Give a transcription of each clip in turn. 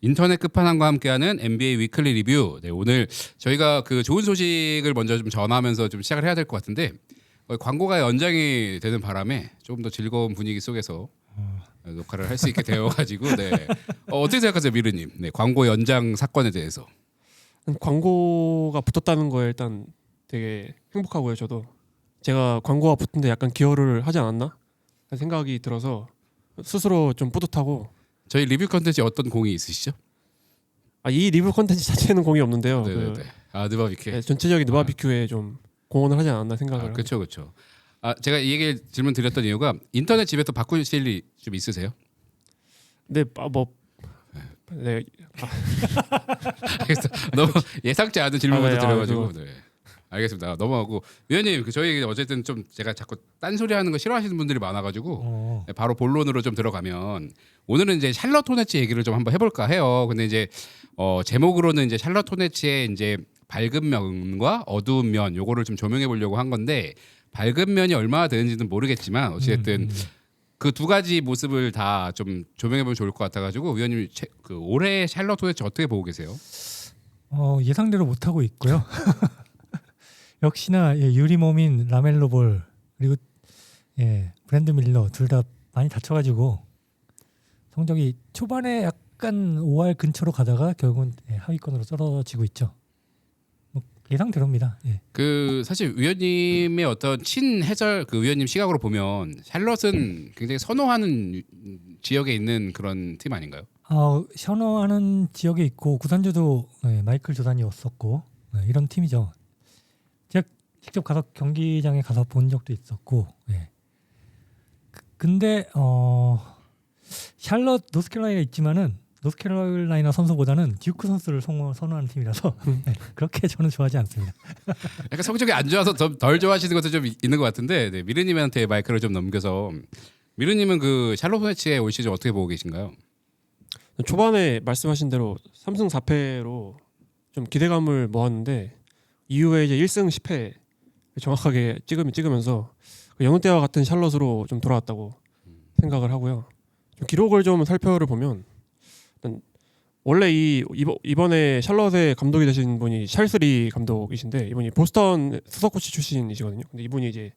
인터넷 끝판왕과 함께하는 NBA 위클리 리뷰. 네, 오늘 저희가 그 좋은 소식을 먼저 좀 전하면서 좀 시작을 해야 될 것 같은데 어, 광고가 연장이 되는 바람에 조금 더 즐거운 분위기 속에서 어, 녹화를 할 수 있게 되어가지고 네. 어, 어떻게 생각하세요, 미르님? 네, 광고 연장 사건에 대해서. 광고가 붙었다는 거에 일단 되게 행복하고요. 저도 제가 광고가 붙은데 약간 기여를 하지 않았나 생각이 들어서 스스로 좀 뿌듯하고 저희 리뷰 컨텐츠에 어떤 공이 있으시죠? 아, 이 리뷰 콘텐츠 자체는 공이 없는데요. 네네네. 그, 아 느바비케. 네, 전체적인 느바비큐에 좀 공헌을 하지 않았나 생각을 아. 그렇죠, 그렇죠. 아, 제가 이 얘기 질문 드렸던 이유가 인터넷 집에서 바꾸실 일좀 있으세요? 네, 아, 뭐 네, 알겠어. 너무 예상치 않은 아, 네, 아, 드려가지고. 네. 알겠습니다. 넘어가고 위원님, 그 저희 어쨌든 좀 제가 자꾸 딴소리 하는 거 싫어하시는 분들이 많아가지고 어. 네, 바로 본론으로 좀 들어가면 오늘은 이제 샬럿 호네츠 얘기를 좀 한번 해볼까 해요. 근데 이제 어, 제목으로는 이제 샬럿 호네츠의 이제 밝은 면과 어두운 면 요거를 좀 조명해 보려고 한 건데 밝은 면이 얼마나 되는지는 모르겠지만 어찌됐든 음, 그두 가지 모습을 다 좀 조명해 보면 좋을 것 같아가지고 위원님 채- 그 올해 샬럿 호네츠 어떻게 보고 계세요? 어, 예상대로 못 하고 있고요. 역시나 예, 유리 몸인 라멜로 볼 그리고 예, 브랜드 밀러 둘 다 많이 다쳐가지고 성적이 초반에 약간 5할 근처로 가다가 결국은 예, 하위권으로 떨어지고 있죠. 뭐 예상대로입니다. 예. 그 사실 위원님의 어떤 친해절 그 위원님 시각으로 보면 샬럿은 굉장히 선호하는 유- 지역에 있는 그런 팀 아닌가요? 어, 선호하는 지역에 있고 구단주도 예, 마이클 조단이었었고 예, 이런 팀이죠. 직접 가서 경기장에 가서 본 적도 있었고. 예. 그- 근데 어, 샬럿 노스캐롤라이나 있지만은 노스캐롤라이나 선수보다는 듀크 선수를 선호, 선호하는 팀이라서 예, 그렇게 저는 좋아하지 않습니다. 약간 성적이 안 좋아서 더- 덜 좋아하시는 것도 좀 있는 것 같은데 네, 미르님한테 마이크를 좀 넘겨서 미르님은 그 샬럿 호네츠의 올 시즌 어떻게 보고 계신가요? 초반에 말씀하신 대로 3승 4패로 좀 기대감을 모았는데 이후에 이제 1승 10패 정확하게 찍으면 찍으면서 그 여느 때와 같은 샬럿으로 좀 돌아왔다고 생각을 하고요. 좀 기록을 좀 살펴를 보면 원래 이 이번- 이번에 샬럿의 감독이 되신 분이 찰스리 감독이신데 이분이 보스턴 수석 코치 출신이시거든요. 근데 이분이 이제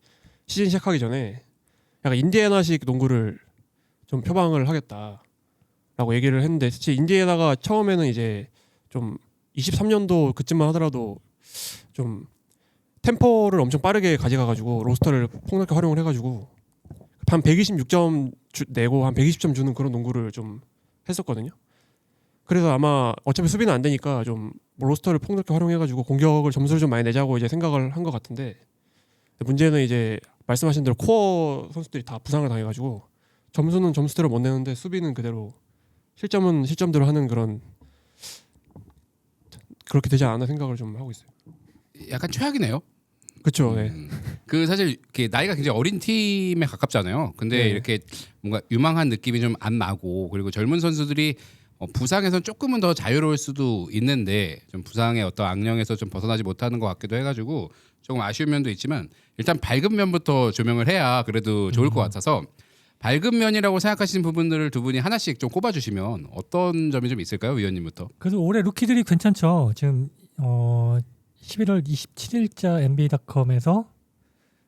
시즌 시작하기 전에 약간 인디애나식 농구를 좀 표방을 하겠다. 라고 얘기를 했는데 사실 인디애나가 처음에는 이제 좀 23년도 그쯤만 하더라도 좀 템포를 엄청 빠르게 가져가가지고 로스터를 폭넓게 활용을 해가지고 한 126점 주, 내고 한 120점 주는 그런 농구를 좀 했었거든요. 그래서 아마 어차피 수비는 안 되니까 좀 로스터를 폭넓게 활용해가지고 공격을 점수를 좀 많이 내자고 이제 생각을 한 것 같은데 문제는 이제 말씀하신 대로 코어 선수들이 다 부상을 당해가지고 점수는 점수대로 못 내는데 수비는 그대로 실점은 실점대로 하는 그런 그렇게 되지 않나 생각을 좀 하고 있어요. 약간 최악이네요. 그렇죠. 네. 음, 그 사실 이렇게 나이가 굉장히 어린 팀에 가깝잖아요. 근데 네. 이렇게 뭔가 유망한 느낌이 좀 안 나고 그리고 젊은 선수들이 어, 부상에선 조금은 더 자유로울 수도 있는데 좀 부상의 어떤 악령에서 좀 벗어나지 못하는 것 같기도 해가지고 조금 아쉬운 면도 있지만 일단 밝은 면부터 조명을 해야 그래도 좋을 것 같아서 밝은 면이라고 생각하시는 부분들을 두 분이 하나씩 좀 꼽아주시면 어떤 점이 좀 있을까요, 위원님부터? 그래서 올해 루키들이 괜찮죠. 지금 어 11월 27일자 NBA닷컴에서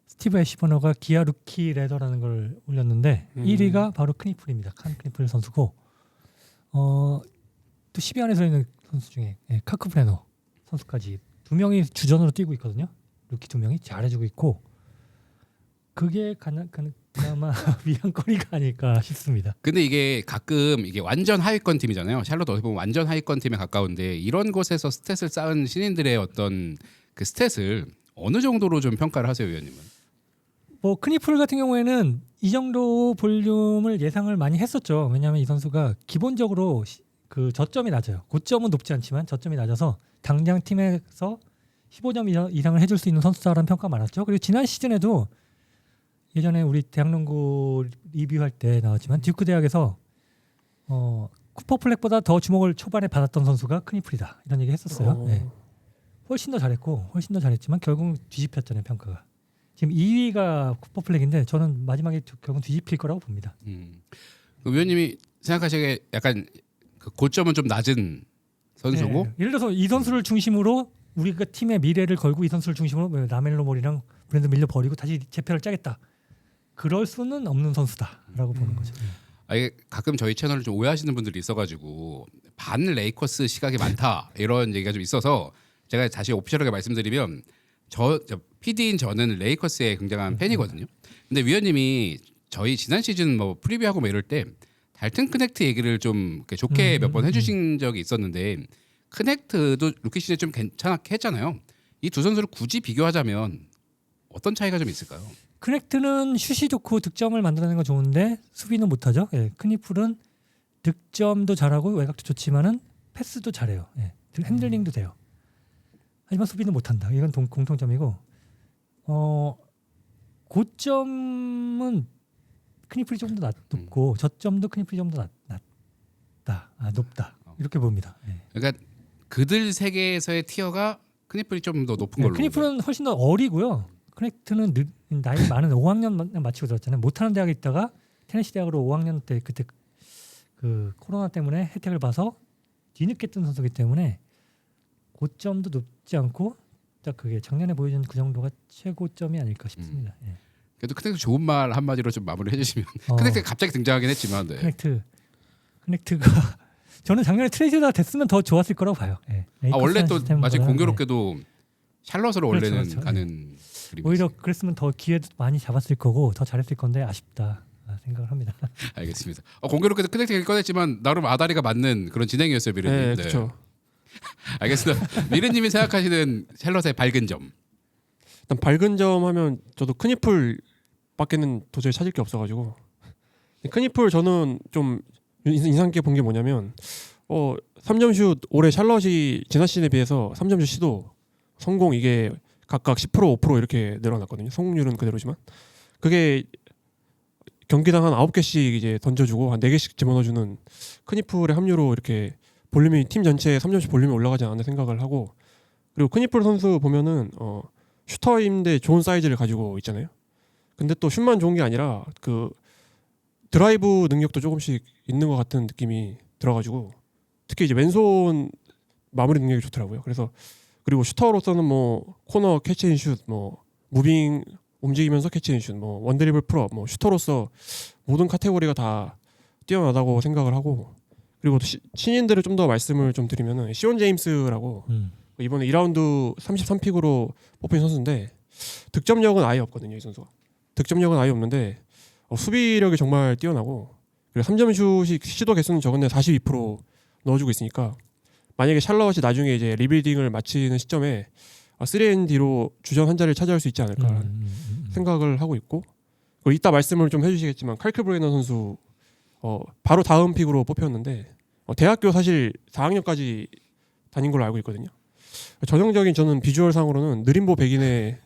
스티브 애시버너가 기아 루키 레더라는 걸 올렸는데 음. 1위가 바로 크니플입니다. 칸 크니플 선수고 어 또 12안에 서 있는 선수 중에 예, 카크 프레너 선수까지 두 명이 주전으로 뛰고 있거든요. 루키 두 명이 잘해주고 있고 그게 가나, 가나, 그나마 위안거리가 아닐까 싶습니다. 근데 이게 가끔 이게 완전 하위권 팀이잖아요. 샬롯 어떻게 보면 완전 하위권 팀에 가까운데 이런 곳에서 스탯을 쌓은 신인들의 어떤 그 스탯을 어느 정도로 좀 평가를 하세요, 위원님은? 뭐 크니플 같은 경우에는 이 정도 볼륨을 예상을 많이 했었죠. 왜냐하면 이 선수가 기본적으로 시- 그 저점이 낮아요. 고점은 높지 않지만 저점이 낮아서 당장 팀에서 15점 이상- 이상을 해줄 수 있는 선수다라는 평가 가 많았죠. 그리고 지난 시즌에도 예전에 우리 대학농구 리뷰할 때 나왔지만 듀크 대학에서 어, 쿠퍼 플렉보다 더 주목을 초반에 받았던 선수가 크니플이다 이런 얘기 했었어요. 어, 네. 훨씬 더 잘했고 훨씬 더 잘했지만 결국 뒤집혔잖아요 평가가. 지금 2위가 쿠퍼 플렉인데 저는 마지막에 두- 결국 뒤집힐 거라고 봅니다. 음. 그 위원님이 생각하시기에 약간 그 고점은 좀 낮은 선수고 예, 예를 들어서 이 선수를 중심으로 우리가 팀의 미래를 걸고 이 선수를 중심으로 뭐 라멜로 몰이랑 브랜드 밀려 버리고 다시 재편을 짜겠다. 그럴 수는 없는 선수다라고 보는 거죠. 아, 이게 가끔 저희 채널을 좀 오해하시는 분들이 있어가지고 반 레이커스 시각이 많다 이런 얘기가 좀 있어서 제가 다시 오피셜하게 말씀드리면 저, 저 PD인 저는 레이커스의 굉장한 팬이거든요. 근데 위원님이 저희 지난 시즌 뭐 프리뷰하고 뭐 이럴 때 달튼 크넥트 얘기를 좀 이렇게 좋게 음, 몇번 음, 해주신 적이 있었는데 크넥트도 루키 시즌에 좀 괜찮게 했잖아요. 이 두 선수를 굳이 비교하자면 어떤 차이가 좀 있을까요? 크넥트는 슛이 좋고 득점을 만들어내는 건 좋은데 수비는 못하죠. 예, 크니플은 득점도 잘하고 외곽도 좋지만은 패스도 잘해요. 예, 핸들링도 돼요. 하지만 수비는 못한다. 이건 동, 공통점이고 어 고점은 크니플이 좀 더 높고 저점도 크니플이 좀 더 낮다. 아, 높다. 이렇게 봅니다. 예. 그러니까 그들 세계에서의 티어가 크니플이 좀 더 높은 네, 걸로. 크니플은 훨씬 더 어리고요. 크넥트는 늦, 나이 많은 5학년 마- 마치고 들었잖아요. 못하는 대학에 있다가 테네시 대학으로 5학년 때 그때 그 코로나 때문에 혜택을 봐서 뒤늦게 뜬 선수기 때문에 고점도 높지 않고 딱 그게 작년에 보여준 그 정도가 최고점이 아닐까 싶습니다. 예. 그래도 크넥트 좋은 말 한마디로 좀 마무리 해주시면 어, 크넥트가 갑자기 등장하긴 했지만 네. 크넥트 크넥트가 저는 작년에 트레이드가 됐으면 더 좋았을 거라고 봐요. 예. 아 원래 또 마치 예. 공교롭게도 샬럿으로 그렇죠, 원래는 그렇죠. 가는 그림이 오히려 있어요. 그랬으면 더 기회도 많이 잡았을 거고 더 잘했을 건데 아쉽다 아, 생각을 합니다. 알겠습니다. 어, 공교롭게도 크넥트 얘기 꺼냈지만 나름 아다리가 맞는 그런 진행이었어요 미래님. 네, 그렇죠. 알겠습니다. 미래님이 생각하시는 샬럿의 밝은 점. 일단 밝은 점 하면 저도 크니플 밖에는 도저히 찾을 게 없어가지고 크니플 저는 좀 인- 인상 깊게 본 게 뭐냐면 어 3점슛 올해 샬럿이 지난 시즌에 비해서 3점슛 시도 성공 이게 각각 10% 5% 이렇게 늘어났거든요. 성공률은 그대로지만 그게 경기당 한 9개씩 이제 던져주고 한 4개씩 집어넣어주는 크니플의 합류로 이렇게 볼륨이 팀 전체의 3점슛 볼륨이 올라가지 않았나 생각을 하고 그리고 크니플 선수 보면은 어 슈터인데 좋은 사이즈를 가지고 있잖아요. 근데 또 슛만 좋은 게 아니라 그 드라이브 능력도 조금씩 있는 것 같은 느낌이 들어가지고 특히 이제 왼손 마무리 능력이 좋더라고요. 그래서 그리고 슈터로서는 뭐 코너 캐치앤슛, 뭐 무빙 움직이면서 캐치앤슛, 뭐 원드리블 풀업, 뭐 슈터로서 모든 카테고리가 다 뛰어나다고 생각을 하고 그리고 또 시- 신인들을 좀 더 말씀을 좀 드리면은 시온 제임스라고 음. 이번에 2라운드 33픽으로 뽑힌 선수인데 득점력은 아예 없거든요 이 선수가 득점력은 아예 없는데 어, 수비력이 정말 뛰어나고 그리고 3점 슛이 시도 개수는 적은데 42% 넣어주고 있으니까 만약에 샬럿이 나중에 이제 리빌딩을 마치는 시점에 어, 3&D로 주전 한 자리를 차지할 수 있지 않을까 음, 음, 음, 음. 생각을 하고 있고 그리고 이따 말씀을 좀 해주시겠지만 칼크 브레이너 선수 어, 바로 다음 픽으로 뽑혔는데 어, 대학교 사실 4학년까지 다닌 걸로 알고 있거든요. 전형적인 저는 비주얼상으로는 느림보 백인의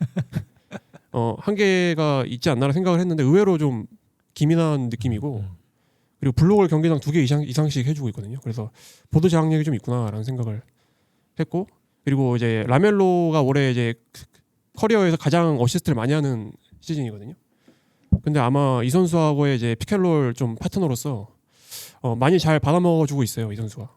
어, 한계가 있지 않나라 생각을 했는데 의외로 좀 기민한 느낌이고 음. 그리고 블록을 경기당 두 개 이상, 이상씩 해주고 있거든요. 그래서 보드 장악력이 좀 있구나라는 생각을 했고 그리고 이제 라멜로가 올해 이제 커리어에서 가장 어시스트를 많이 하는 시즌이거든요. 근데 아마 이 선수하고의 이제 피켈롤 좀 파트너로서 어, 많이 잘 받아먹어주고 있어요 이 선수가.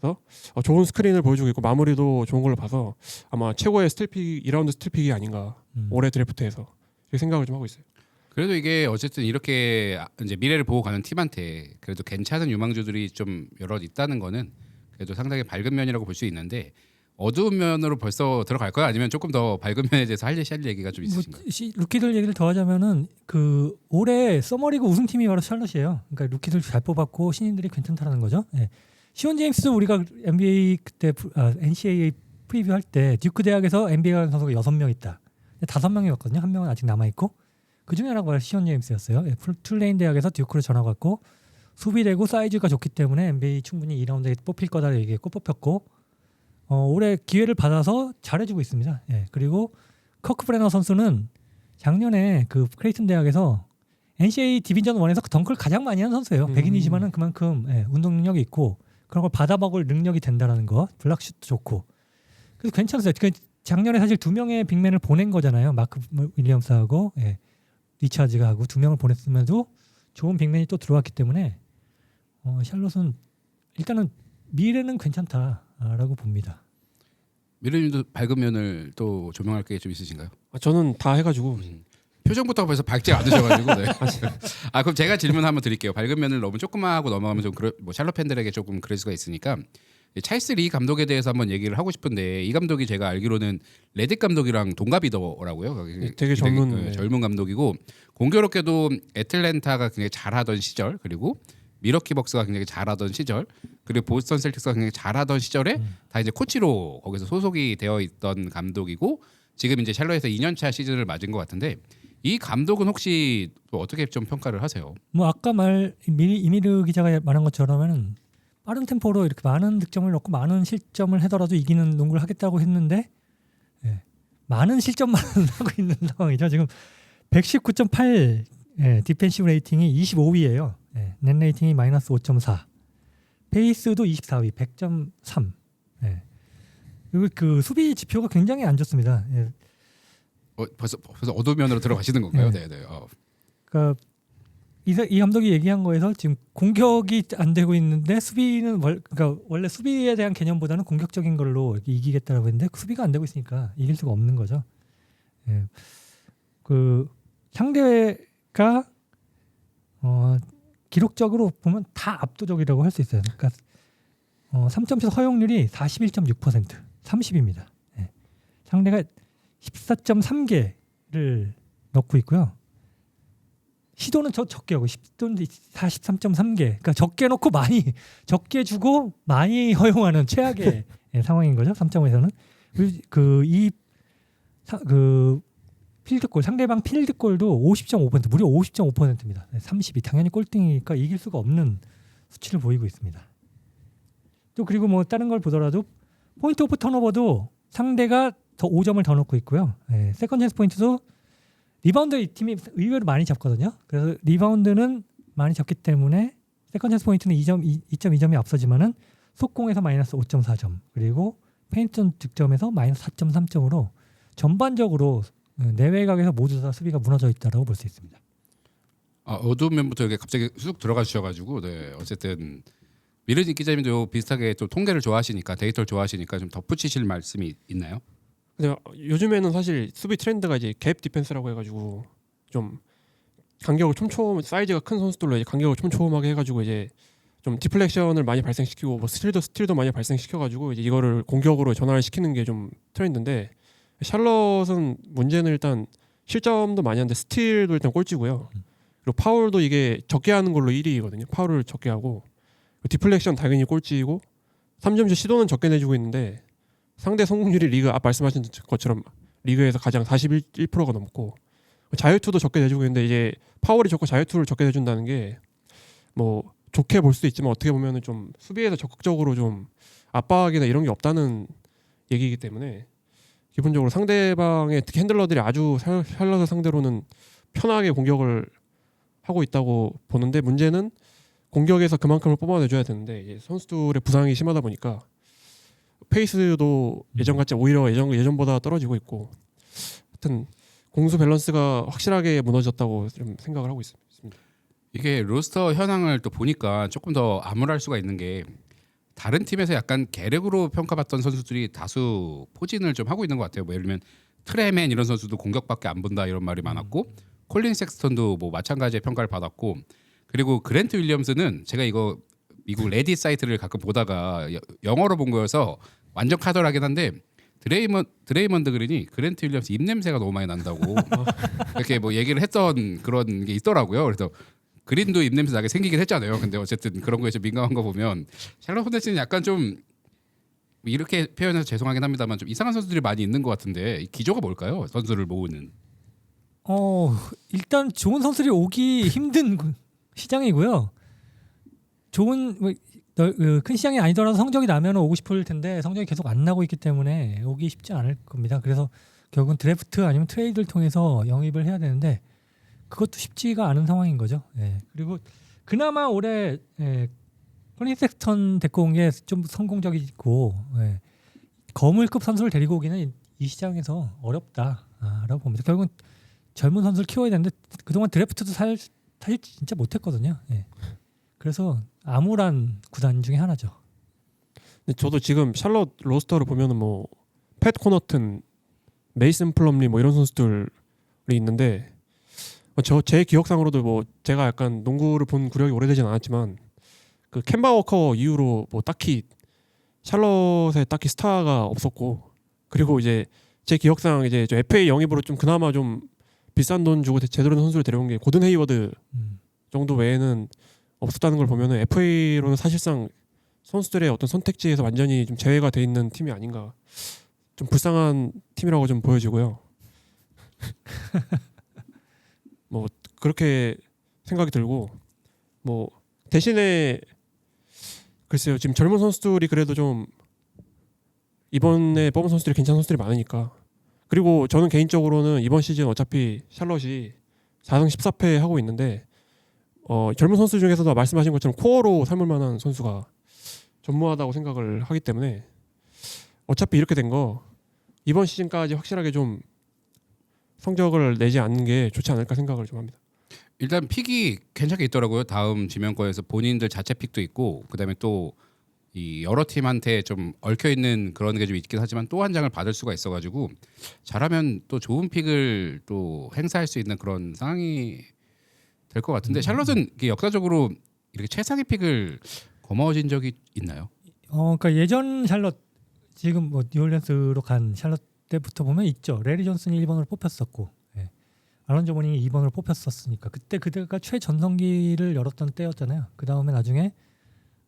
그래서 어, 좋은 스크린을 보여주고 있고 마무리도 좋은 걸로 봐서 아마 최고의 스틸픽 2라운드 스틸픽이 아닌가 음. 올해 드래프트에서 이렇게 생각을 좀 하고 있어요. 그래도 이게 어쨌든 이렇게 아- 이제 미래를 보고 가는 팀한테 그래도 괜찮은 유망주들이 좀 여러 있다는 거는 그래도 상당히 밝은 면이라고 볼 수 있는데 어두운 면으로 벌써 들어갈까요? 아니면 조금 더 밝은 면에 대해서 할 할 얘기가 좀 뭐, 있으신가요? 시, 루키들 얘기를 더 하자면은 그 올해 서머리그 우승팀이 바로 샬럿이에요. 그러니까 루키들 잘 뽑았고 신인들이 괜찮다라는 거죠. 예. 시온 제임스도 우리가 NBA 그때 프- 아, NCAA 프리뷰 할 때 듀크 대학에서 NBA 가는 선수가 여섯 명 있다. 다섯 명이었거든요. 한 명은 아직 남아 있고 그 중에 하나가 시온 제임스였어요. 예, 풀- 툴레인 대학에서 듀크로 전학 왔고 수비되고 사이즈가 좋기 때문에 NBA 충분히 2라운드에 뽑힐 거다 얘기했고 뽑혔고 어, 올해 기회를 받아서 잘해주고 있습니다. 예, 그리고 커크 브레너 선수는 작년에 그 크레이튼 대학에서 NCAA 디비전 1에서 덩크를 가장 많이 한 선수예요. 음. 백인이지만은 그만큼 예, 운동 능력이 있고 그런 걸 받아먹을 능력이 된다라는 거. 블락슛도 좋고. 그래서 괜찮았어요. 그 작년에 사실 두 명의 빅맨을 보낸 거잖아요. 마크 윌리엄스하고 예, 리차즈가 하고 두 명을 보냈으면도 좋은 빅맨이 또 들어왔기 때문에 어, 샬롯은 일단은 미래는 괜찮다라고 봅니다. 미래님도 밝은 면을 또 조명할 게 좀 있으신가요? 아, 저는 다 해가지고 표정부터 벌써 밝지 않으셔가지고 네. 아 그럼 제가 질문 한번 드릴게요. 밝은 면을 너무 조금만 하고 넘어가면 좀 그러, 뭐 샬롯 팬들에게 조금 그럴 수가 있으니까 이 찰스 리 감독에 대해서 한번 얘기를 하고 싶은데 이 감독이 제가 알기로는 레딧 감독이랑 동갑이더라고요. 네, 되게 젊은, 네, 네. 젊은 감독이고 공교롭게도 애틀랜타가 굉장히 잘하던 시절 그리고 미러키 벅스가 굉장히 잘하던 시절 그리고 보스턴 셀틱스가 굉장히 잘하던 시절에 다 이제 코치로 거기서 소속이 되어 있던 감독이고 지금 이제 샬롯에서 2년차 시즌을 맞은 것 같은데 이 감독은 혹시 또 어떻게 좀 평가를 하세요? 뭐 아까 말 미, 이미르 기자가 말한 것처럼은 빠른 템포로 이렇게 많은 득점을 넣고 많은 실점을 하더라도 이기는 농구를 하겠다고 했는데 예, 많은 실점만 하고 있는 상황이죠. 지금 119.8 예, 디펜시브 레이팅이 25위예요. 예, 넷 레이팅이 마이너스 5.4. 페이스도 24위, 100.3. 예. 그리고 그 수비 지표가 굉장히 안 좋습니다. 예, 어, 벌써 벌써 어두운 면으로 들어가시는 건가요? 네. 네, 네. 어. 그러니까 이, 사- 이 감독이 얘기한 거에서 지금 공격이 안 되고 있는데 수비는 월, 그러니까 원래 수비에 대한 개념보다는 공격적인 걸로 이기겠다라고 했는데 수비가 안 되고 있으니까 이길 수가 없는 거죠. 예. 그 상대가 어, 기록적으로 보면 다 압도적이라고 할 수 있어요. 그러니까 어, 3점슛 허용률이 41.6% 30입니다. 예. 상대가 14.3개를 넣고 있고요. 시도는 저 적게 하고 시도는 43.3개. 그러니까 적게 넣고 많이 적게 주고 많이 허용하는 최악의 예, 상황인 거죠. 3점에서는 그이 그 필드골 상대방 필드골도 50.5% 무려 50.5%입니다. 30이 당연히 꼴등이니까 이길 수가 없는 수치를 보이고 있습니다. 또 그리고 뭐 다른 걸 보더라도 포인트 오프 턴오버도 상대가 더 5점을 더 넣고 있고요. 예, 세컨 찬스 포인트도 리바운드 이 팀이 의외로 많이 잡거든요. 그래서 리바운드는 많이 잡기 때문에 세컨 찬스 포인트는 2점 2.2점이 앞서지만은 속공에서 마이너스 5.4점 그리고 페인트 득점에서 마이너스 4.3점으로 전반적으로 어, 내외각에서 모두 다 수비가 무너져 있다라고 볼 수 있습니다. 아, 어두운 면부터 이렇게 갑자기 쑥 들어가 주셔가지고 네 어쨌든 미르진 기자님도 비슷하게 또 통계를 좋아하시니까 데이터를 좋아하시니까 좀 덧붙이실 말씀이 있나요? 근데 요즘에는 사실 수비 트렌드가 이제 갭 디펜스라고 해가지고 좀 간격을 촘촘 사이즈가 큰 선수들로 이제 간격을 촘촘하게 해가지고 이제 좀 디플렉션을 많이 발생시키고 뭐 스틸도 스틸도 많이 발생시켜가지고 이제 이거를 공격으로 전환을 시키는 게 좀 트렌드인데 샬럿은 문제는 일단 실점도 많이 하는데 스틸도 일단 꼴찌고요. 그리고 파울도 이게 적게 하는 걸로 1위거든요. 파울을 적게 하고 디플렉션 당연히 꼴찌이고 3점슛 시도는 적게 내주고 있는데 상대 성공률이 리그 앞 말씀하신 것처럼 리그에서 가장 41%가 넘고 자유투도 적게 내주고 있는데 이제 파울이 적고 자유투를 적게 내준다는 게 뭐 좋게 볼 수도 있지만 어떻게 보면은 좀 수비에서 적극적으로 좀 압박이나 이런 게 없다는 얘기이기 때문에 기본적으로 상대방의 특히 핸들러들이 아주 샬- 샬럿을 상대로는 편하게 공격을 하고 있다고 보는데 문제는 공격에서 그만큼을 뽑아내줘야 되는데 이제 선수들의 부상이 심하다 보니까 페이스도 예전 같지 오히려 예전 예전보다 떨어지고 있고 하여튼 공수 밸런스가 확실하게 무너졌다고 좀 생각을 하고 있습니다. 이게 로스터 현황을 또 보니까 조금 더 암울할 수가 있는 게 다른 팀에서 약간 계력으로 평가받던 선수들이 다수 포진을 좀 하고 있는 것 같아요. 뭐 예를 들면 트레맨 이런 선수도 공격밖에 안 본다 이런 말이 많았고 콜린 섹스턴도 뭐 마찬가지의 평가를 받았고 그리고 그랜트 윌리엄스는 제가 이거 미국 레딧 사이트를 가끔 보다가 여- 영어로 본 거여서 완전 카더라긴 한데 드레이먼 드레이먼드 그린이 그랜트 윌리엄스 입 냄새가 너무 많이 난다고 이렇게 뭐 얘기를 했던 그런 게 있더라고요. 그래서 그린도 입 냄새 나게 생기긴 했잖아요. 근데 어쨌든 그런 거에 좀 민감한 거 보면 샬롯 홈데스는 약간 좀 이렇게 표현해서 죄송하긴 합니다만 좀 이상한 선수들이 많이 있는 것 같은데 이 기조가 뭘까요? 선수를 모으는 어 일단 좋은 선수들이 오기 힘든 그 시장이고요. 좋은 뭐, 큰 시장이 아니더라도 성적이 나면 오고 싶을 텐데 성적이 계속 안 나고 있기 때문에 오기 쉽지 않을 겁니다. 그래서 결국은 드래프트 아니면 트레이드를 통해서 영입을 해야 되는데 그것도 쉽지가 않은 상황인 거죠. 예. 그리고 그나마 올해 예, 코니 섹스턴 데리고 온 게 좀 성공적이고 예. 거물급 선수를 데리고 오기는 이- 이 시장에서 어렵다라고 봅니다. 결국은 젊은 선수를 키워야 되는데 그동안 드래프트도 살, 사실 진짜 못했거든요. 예. 그래서 암울한 구단 중에 하나죠. 근데 저도 지금 샬럿 로스터를 보면은 뭐 팻 코너튼, 메이슨 플럼리 뭐 이런 선수들이 있는데 저 제 기억상으로도 뭐 제가 약간 농구를 본 구력이 오래되진 않았지만 그 캔바 워커 이후로 뭐 딱히 샬럿에 딱히 스타가 없었고 그리고 이제 제 기억상 이제 저 FA 영입으로 좀 그나마 좀 비싼 돈 주고 제대로 된 선수를 데려온 게 고든 헤이워드 음. 정도 외에는 없었다는 걸 보면은 FA로는 사실상 선수들의 어떤 선택지에서 완전히 좀 제외가 돼 있는 팀이 아닌가 좀 불쌍한 팀이라고 좀 보여지고요. 뭐 그렇게 생각이 들고 뭐 대신에 글쎄요 지금 젊은 선수들이 그래도 좀 이번에 뽑은 선수들이 괜찮은 선수들이 많으니까 그리고 저는 개인적으로는 이번 시즌 어차피 샬럿이 4승 14패 하고 있는데 어, 젊은 선수 중에서도 말씀하신 것처럼 코어로 삼을 만한 선수가 전무하다고 생각을 하기 때문에 어차피 이렇게 된 거 이번 시즌까지 확실하게 좀 성적을 내지 않는 게 좋지 않을까 생각을 좀 합니다. 일단 픽이 괜찮게 있더라고요. 다음 지명권에서 본인들 자체 픽도 있고 그다음에 또 이 여러 팀한테 좀 얽혀 있는 그런 게 좀 있긴 하지만 또 한 장을 받을 수가 있어가지고 잘하면 또 좋은 픽을 또 행사할 수 있는 그런 상황이 될 것 같은데 샬럿은 이게 역사적으로 이렇게 최상위 픽을 거머쥔 적이 있나요? 어, 그러니까 예전 샬럿 지금 뭐 뉴올리언스로 간 샬럿 때부터 보면 있죠. 레리 존슨이 1번으로 뽑혔었고, 예. 아론조 모닝이 2번으로 뽑혔었으니까 그때 그때가 최전성기를 열었던 때였잖아요. 그 다음에 나중에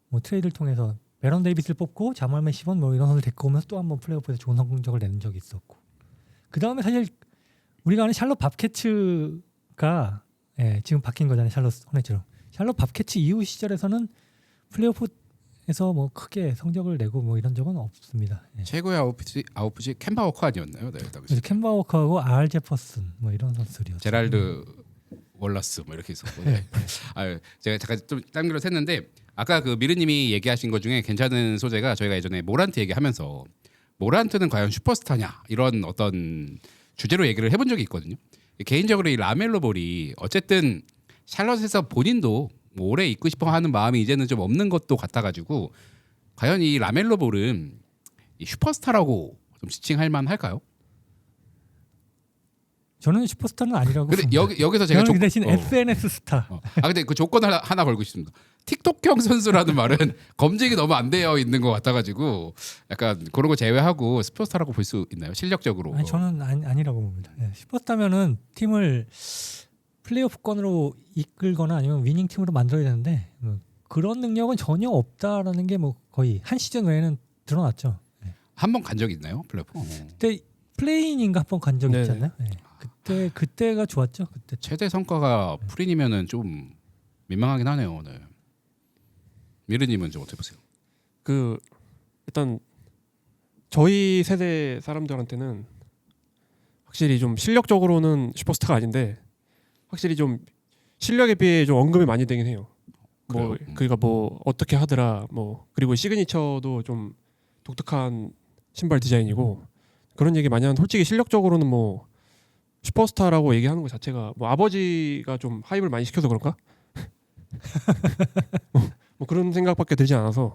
뭐 트레이드를 통해서 베런 데이비스를 뽑고 자말 메시번 뭐 이런 선수를 데리고 오면서 또 한번 플레이오프에서 좋은 성적을 내는 적이 있었고, 그 다음에 사실 우리가 아는 샬럿 밥캐츠가 예, 지금 바뀐 거잖아요. 샬럿 호네츠로. 샬럿 밥캐츠 이후 시절에서는 플레이오프에서 뭐 크게 성적을 내고 뭐 이런 적은 없습니다. 예. 최고의 아웃풋이 아웃풋이 캔바 워커 아니었나요? 네, 당시. 캔바 워커하고 알 제퍼슨 뭐 이런 선수들이었죠. 제랄드 월러스 뭐 이렇게 있었고. 네. 아, 제가 잠깐 좀 딴기로 샜는데 아까 그 미르님이 얘기하신 것 중에 괜찮은 소재가 저희가 예전에 모란트 얘기하면서 모란트는 과연 슈퍼스타냐 이런 어떤 주제로 얘기를 해본 적이 있거든요. 개인적으로 이 라멜로 볼이 어쨌든 샬럿에서 본인도 뭐 오래 있고 싶어 하는 마음이 이제는 좀 없는 것도 같아가지고 과연 이 라멜로 볼은 이 슈퍼스타라고 좀 지칭할 만할까요? 저는 슈퍼스타는 아니라고. 근데. 여기 여기서 제가 조- 그 대신 어. SNS 스타. 어. 아 근데 그 조건 하나, 하나 걸고 싶습니다. 틱톡형 선수라는 말은 검증이 너무 안 되어 있는 것 같아가지고 약간 그런 거 제외하고 스포스타라고 볼 수 있나요? 실력적으로. 아니 저는 아니, 아니라고 봅니다. 예. 슈퍼스타면은 팀을 플레이오프권으로 이끌거나 아니면 위닝 팀으로 만들어야 되는데 뭐 그런 능력은 전혀 없다라는 게 뭐 거의 한 시즌 외에는 드러났죠. 한번 간 적 있나요? 플레이오프. 어. 그때 플레인인가 한 번 간적 않나요? 예. 그때 그때가 좋았죠. 그때 최대 성과가 프린이면은 좀 민망하긴 하네요. 네. 미르님은 좀 어떻게 보세요? 그 일단 저희 세대 사람들한테는 확실히 좀 실력적으로는 슈퍼스타가 아닌데 확실히 좀 실력에 비해 좀 언급이 많이 되긴 해요. 뭐 그래요? 음. 그러니까 뭐 어떻게 하더라 뭐 그리고 시그니처도 좀 독특한 신발 디자인이고 그런 얘기 많이 하는데 솔직히 실력적으로는 뭐 슈퍼스타라고 얘기하는 것 자체가 뭐 아버지가 좀 하입을 많이 시켜서 그런가? 뭐 그런 생각밖에 들지 않아서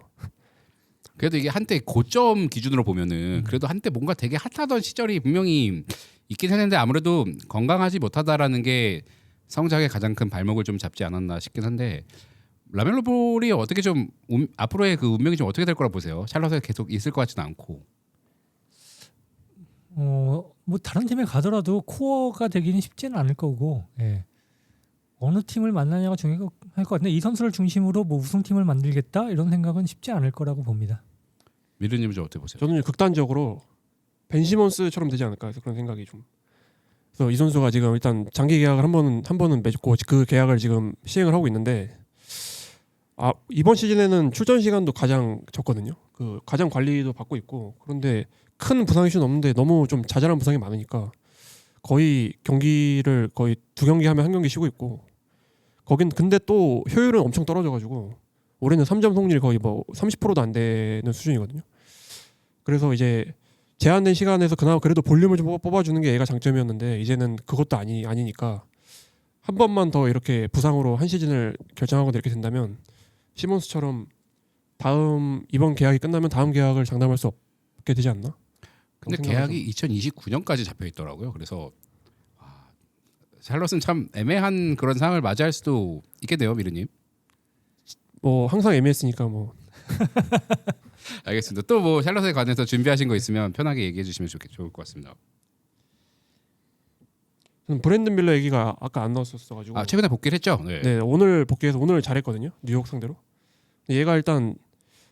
그래도 이게 한때 고점 기준으로 보면은 그래도 한때 뭔가 되게 핫하던 시절이 분명히 있긴 했는데 아무래도 건강하지 못하다라는 게 성장의 가장 큰 발목을 좀 잡지 않았나 싶긴 한데 라멜로 볼이 어떻게 좀 운- 앞으로의 그 운명이 좀 어떻게 될 거라 보세요? 샬럿에 계속 있을 것 같지는 않고 어 뭐 다른 팀에 가더라도 코어가 되기는 쉽지는 않을 거고 예. 어느 팀을 만나냐가 중요할 것 같은데 이 선수를 중심으로 뭐 우승팀을 만들겠다 이런 생각은 쉽지 않을 거라고 봅니다. 미르님은 좀 어떻게 보세요? 저는 극단적으로 벤 시몬스처럼 되지 않을까 해서 그런 생각이 좀. 그래서 이 선수가 지금 일단 장기 계약을 한 번은 한 번은 맺고 그 계약을 지금 시행을 하고 있는데 아 이번 시즌에는 출전 시간도 가장 적거든요. 그 가장 관리도 받고 있고 그런데 큰 부상 이슈는 없는데 너무 좀 자잘한 부상이 많으니까 거의 경기를 거의 두 경기 하면 한 경기 쉬고 있고 거긴 근데 또 효율은 엄청 떨어져가지고 올해는 3점 성률이 거의 뭐 30%도 안 되는 수준이거든요. 그래서 이제 제한된 시간에서 그나마 그래도 볼륨을 좀 뽑아- 뽑아주는 게 얘가 장점이었는데 이제는 그것도 아니 아니니까 한 번만 더 이렇게 부상으로 한 시즌을 결정하고 이렇게 된다면 시몬스처럼 다음 이번 계약이 끝나면 다음 계약을 장담할 수 없게 되지 않나? 근데 계약이 2029년까지 잡혀 있더라고요. 그래서 와, 샬럿은 참 애매한 그런 상황을 맞이할 수도 있겠네요, 미르님. 뭐 항상 애매했으니까 뭐 알겠습니다. 또 뭐 샬럿에 관해서 준비하신 거 있으면 편하게 얘기해 주시면 좋겠, 좋을 것 같습니다. 브랜든 밀러 얘기가 아까 안 나왔었어가지고 아 최근에 복귀를 했죠. 네. 네 오늘 복귀해서 오늘 잘했거든요 뉴욕 상대로 얘가 일단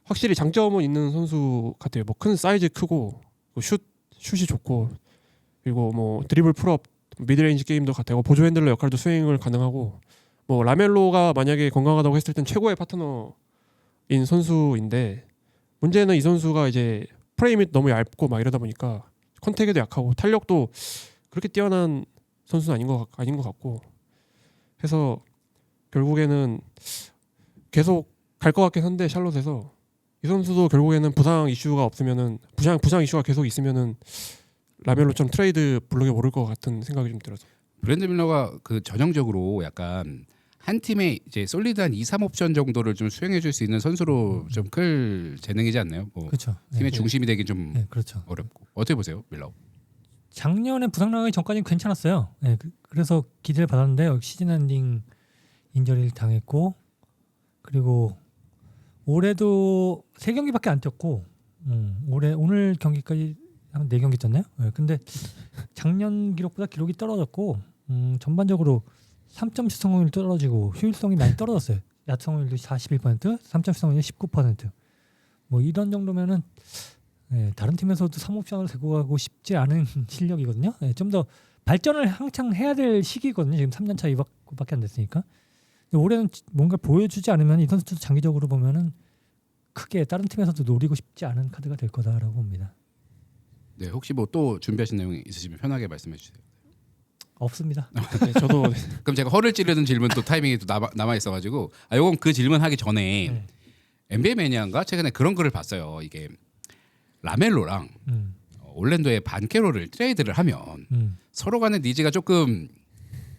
확실히 장점은 있는 선수 같아요 뭐 큰 사이즈 크고 뭐 슛 슛이 좋고 그리고 뭐 드리블 풀업 미드레인지 게임도 같아요 보조 핸들러 역할도 수행을 가능하고 뭐 라멜로가 만약에 건강하다고 했을 땐 최고의 파트너인 선수인데 문제는 이 선수가 이제 프레임이 너무 얇고 막 이러다 보니까 컨택에도 약하고 탄력도 그렇게 뛰어난 선수는 아닌 것 같- 아닌 것 같고 해서 결국에는 계속 갈 것 같긴 한데 샬롯에서 이 선수도 결국에는 부상 이슈가 없으면은 부상 부상 이슈가 계속 있으면은 라멜로처럼 트레이드 블록에 오를 것 같은 생각이 좀 들어서 브랜드 밀러가 그 전형적으로 약간 한 팀에 이제 솔리드한 2, 3 옵션 정도를 좀 수행해 줄 수 있는 선수로 좀 클 재능이지 않나요? 뭐 그렇죠. 팀의 네. 중심이 되긴 좀 네, 그렇죠. 어렵고 어떻게 보세요, 밀러? 작년에 부상 나가기 전까지는 괜찮았어요. 네, 그, 래서 기대를 받았는데 시즌 엔딩 인저리를 당했고 그리고 올해도 세 경기밖에 안 뛰었고 음, 올해 오늘 경기까지 한 네 경기 뛰었나요? 네, 근데 작년 기록보다 기록이 떨어졌고 음, 전반적으로 3점 슛 성공률 떨어지고 효율성이 많이 떨어졌어요. 야투 성공률도 41%, 3점 슛 성공률 19%뭐 이런 정도면은 네, 다른 팀에서도 3옵션을 데리고 가고 싶지 않은 실력이거든요. 네, 좀더 발전을 한창 해야 될 시기거든요. 지금 3년 차 이밖에 안 됐으니까. 올해는 뭔가 보여주지 않으면 이 선수도 장기적으로 보면은 크게 다른 팀에서도 노리고 싶지 않은 카드가 될 거다라고 봅니다. 네, 혹시 뭐 또 준비하신 내용 있으시면 편하게 말씀해 주세요. 없습니다. 네, 저도 그럼 제가 허를 찌르는 질문 또 타이밍이 또 남아, 남아 있어가지고 아 요건 그 질문 하기 전에 네. NBA 매니아인가 최근에 그런 글을 봤어요. 이게 라멜로랑 음, 어, 올랜도의 반케로를 트레이드를 하면 음, 서로 간의 니즈가 조금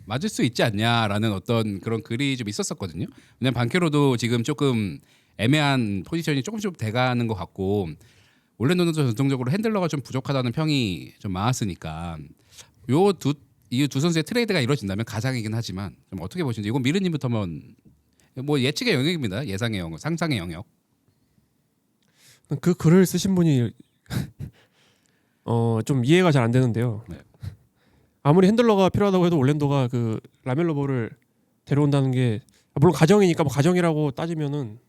맞을 수 있지 않냐라는 어떤 그런 글이 좀 있었었거든요. 왜냐면 반케로도 지금 조금 애매한 포지션이 조금씩 돼가는 것 같고 올랜도는 좀 전통적으로 핸들러가 좀 부족하다는 평이 좀 많았으니까 요두 이 두 선수의 트레이드가 이루어진다면 가상이긴 하지만 좀 어떻게 보시는지 이건 미르님부터 한번 뭐 예측의 영역입니다. 예상의 영역, 상상의 영역. 그 글을 쓰신 분이 어 좀 이해가 잘 안 되는데요. 네. 아무리 핸들러가 필요하다고 해도 올랜도가 그 라멜로 볼을 데려온다는 게 아, 물론 가정이니까 뭐 가정이라고 따지면은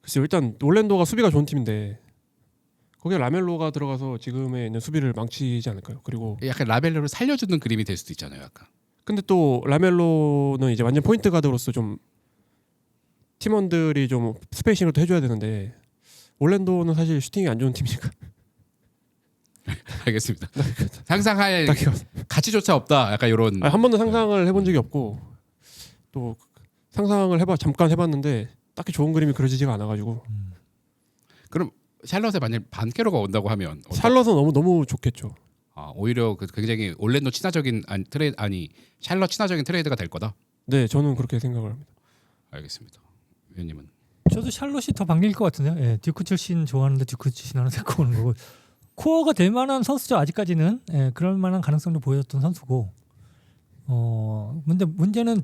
글쎄요 일단 올랜도가 수비가 좋은 팀인데 거기에 라멜로가 들어가서 지금의 있는 수비를 망치지 않을까요? 그리고 약간 라벨로를 살려주는 그림이 될 수도 있잖아요. 약간. 근데 또 라멜로는 이제 완전 포인트 가드로서 좀 팀원들이 좀 스페이싱을 또 해줘야 되는데 올랜도는 사실 슈팅이 안 좋은 팀이니까 알겠습니다. 상상할 딱히 가치조차 없다. 약간 이런. 아니, 한 번도 상상을 해본 적이 없고 또 상상을 해봐 잠깐 해봤는데 딱히 좋은 그림이 그려지지가 않아가지고 음. 샬럿에 만약 반케로가 온다고 하면 어떠- 샬럿은 너무 너무 좋겠죠. 아, 오히려 그 굉장히 올랜도 친화적인 아니 트레 아니 샬럿 친화적인 트레이드가 될 거다. 네, 저는 그렇게 생각을 합니다. 알겠습니다. 위원님은 저도 샬롯이 더 반길 것 같은데요. 예, 듀크 출신 좋아하는데 듀크 출신 하나 데리고 오는 거고 코어가 될 만한 선수죠. 아직까지는 예, 그럴 만한 가능성도 보여줬던 선수고. 어 근데 문제는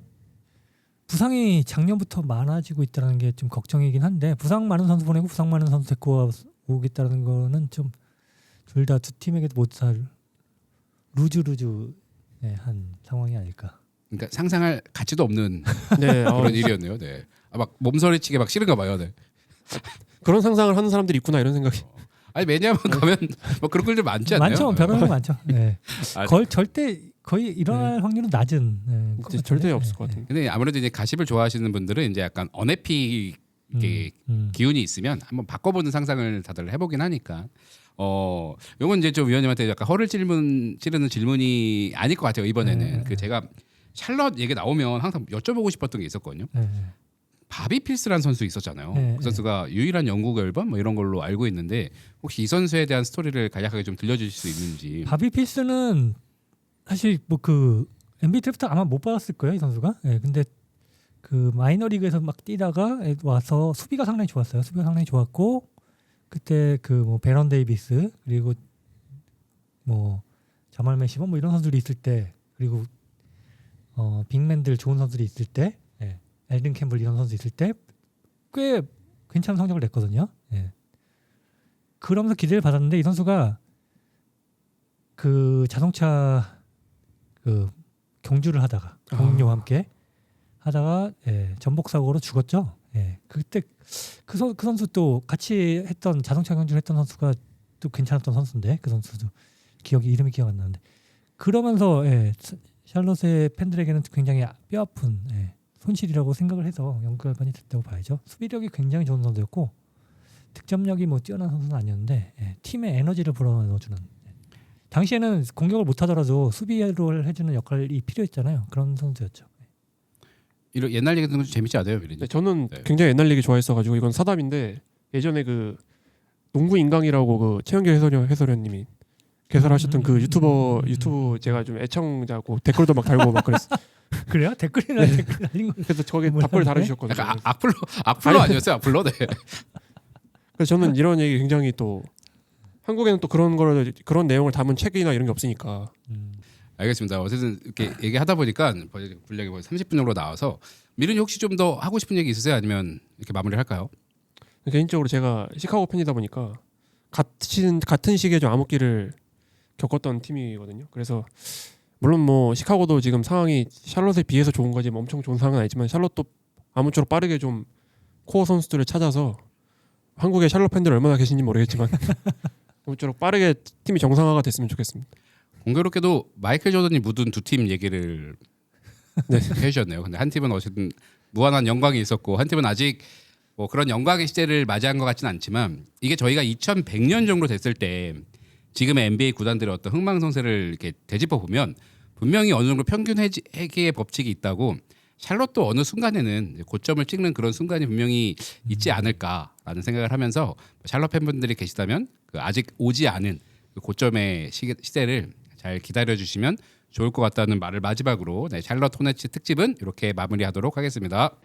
부상이 작년부터 많아지고 있다는 게 좀 걱정이긴 한데 부상 많은 선수 보내고 부상 많은 선수 데리고 와- 오겠다는 거는 좀 둘 다 두 팀에게 못살 루즈 루즈 예, 한 상황이 아닐까. 그러니까 상상할 가치도 없는 네, 어, 그런 일이었네요. 네. 아, 막 몸서리치게 막 싫은가 봐요. 네. 그런 상상을 하는 사람들이 있구나 이런 생각이. 아니 왜냐하면 가면 뭐 그런 글들 많지 않나요? 많죠. 변호사 많죠. 예. 아, 거의 절대 거의 일어날 확률은 낮은. 예, 것. 절대 없을 것 예, 같은데. 근데 아무래도 이제 가십을 좋아하시는 분들은 이제 약간 어네피 예. 이게 음, 음. 기운이 있으면 한번 바꿔보는 상상을 다들 해보긴 하니까 어 요건 이제 좀 위원님한테 약간 허를 찔문 찌르는 질문이 아닐 것 같아요 이번에는 네. 그 제가 샬럿 얘기 나오면 항상 여쭤보고 싶었던 게 있었거든요 예, 예. 바비 필스라는 선수 있었잖아요 네, 그 선수가 유일한 영국 결번 뭐 이런 걸로 알고 있는데 혹시 이 선수에 대한 스토리를 간략하게 좀 들려주실 수 있는지 바비 필스는 사실 뭐 그 NBA 드래프트 아마 못 받았을 거예요 이 선수가. 예, 근데 그 마이너리그에서 막 뛰다가 와서 수비가 상당히 좋았어요. 수비가 상당히 좋았고 그때 그 뭐 베런 데이비스 그리고 뭐 자말 메시버 뭐 이런 선수들이 있을 때 그리고 어 빅맨들 좋은 선수들이 있을 때 예. 엘든 캠블 이런 선수 있을 때 꽤 괜찮은 성적을 냈거든요. 예. 그러면서 기대를 받았는데 이 선수가 그 자동차 그 경주를 하다가 아. 동료와 함께 하다가 예, 전복 사고로 죽었죠. 예. 그때 그, 선, 그 선수 또 같이 했던 자동차 경주를 했던 선수가 또 괜찮았던 선수인데 그 선수도 기억이 이름이 기억 안 나는데 그러면서 예, 샤- 샬롯의 팬들에게는 굉장히 뼈 아픈 예, 손실이라고 생각을 해서 연결반이 됐다고 봐야죠. 수비력이 굉장히 좋은 선수였고 득점력이 뭐 뛰어난 선수는 아니었는데 예, 팀의 에너지를 불어넣어주는 예. 당시에는 공격을 못하더라도 수비를 해주는 역할이 필요했잖아요. 그런 선수였죠. 이런 옛날 얘기 듣는 거 재밌지 않아요, 미리? 네, 저는 네. 굉장히 옛날 얘기 좋아했어가지고 이건 사담인데 예전에 그 농구 인강이라고 그 최영길 해설위원 해설위원님이 개설하셨던 그 음, 유튜버 음, 음. 유튜브 제가 좀 애청자고 댓글도 막 달고 막 그랬어. 그래요? 댓글이나 네. 댓글 달린 거. 그래서 저게. 답글 달아주셨거든요. 약간 아, 악플로 악플로 아니었어요, 악플로. 네. 그래서 저는 이런 얘기 굉장히 또 한국에는 또 그런 거를 그런 내용을 담은 책이나 이런 게 없으니까 음. 알겠습니다. 어쨌든 이렇게 얘기하다 보니까 분량이 거의 30분 정도 나와서 미르님 혹시 좀 더 하고 싶은 얘기 있으세요? 아니면 이렇게 마무리할까요? 개인적으로 제가 시카고 팬이다 보니까 같은 같은 시기에 좀 암흑기를 겪었던 팀이거든요. 그래서 물론 뭐 시카고도 지금 상황이 샬롯에 비해서 좋은 거지 뭐 엄청 좋은 상황은 아니지만 샬롯도 아무쪼록 빠르게 좀 코어 선수들을 찾아서 한국에 샬롯 팬들 얼마나 계신지 모르겠지만 아무쪼록 빠르게 팀이 정상화가 됐으면 좋겠습니다. 공교롭게도 마이클 조던이 묻은 두 팀 얘기를 네. 해주셨네요. 근데 한 팀은 어쨌든 무한한 영광이 있었고 한 팀은 아직 뭐 그런 영광의 시대를 맞이한 것 같지는 않지만 이게 저희가 2100년 정도 됐을 때 지금의 NBA 구단들의 어떤 흥망성쇠를 이렇게 되짚어 보면 분명히 어느 정도 평균 회계의 법칙이 있다고 샬롯도 어느 순간에는 고점을 찍는 그런 순간이 분명히 있지 않을까라는 생각을 하면서 샬롯 팬분들이 계시다면 그 아직 오지 않은 그 고점의 시, 시대를 잘 기다려 주시면 좋을 것 같다는 말을 마지막으로 네, 샬럿 호네츠 특집은 이렇게 마무리하도록 하겠습니다.